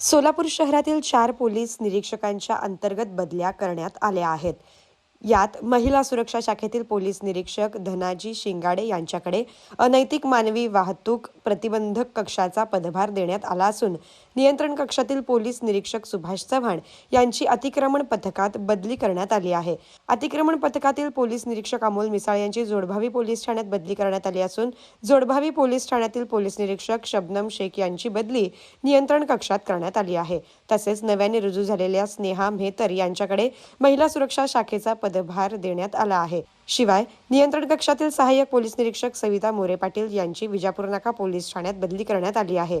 सोलापूर शहरातील चार पोलीस निरीक्षकांच्या अंतर्गत बदल्या करण्यात आल्या आहेत. यात महिला सुरक्षा शाखेतील पोलीस निरीक्षक धनाजी शिंगाडे यांच्याकडे अनैतिक मानवी वाहतूक प्रतिबंधक कक्षाचा पदभार देण्यात आला असून नियंत्रण कक्षातील पोलीस निरीक्षक सुभाष चव्हाण यांची अतिक्रमण पथकात बदली करण्यात आली आहे. अतिक्रमण पथकातील पोलीस निरीक्षक अमोल मिसाळ यांची जोडभावी पोलीस ठाण्यात बदली करण्यात आली असून जोडभावी पोलीस ठाण्यातील पोलीस निरीक्षक शबनम शेख यांची बदली नियंत्रण कक्षात करण्यात आली आहे. तसेच नव्याने रुजू झालेल्या स्नेहा मेहतर यांच्याकडे महिला सुरक्षा शाखेचा पदभार देण्यात आला आहे. शिवाय नियंत्रण कक्षातील सहाय्यक पोलीस निरीक्षक सविता मोरे पाटील यांची विजापूर नाका पोलीस ठाण्यात बदली करण्यात आली आहे.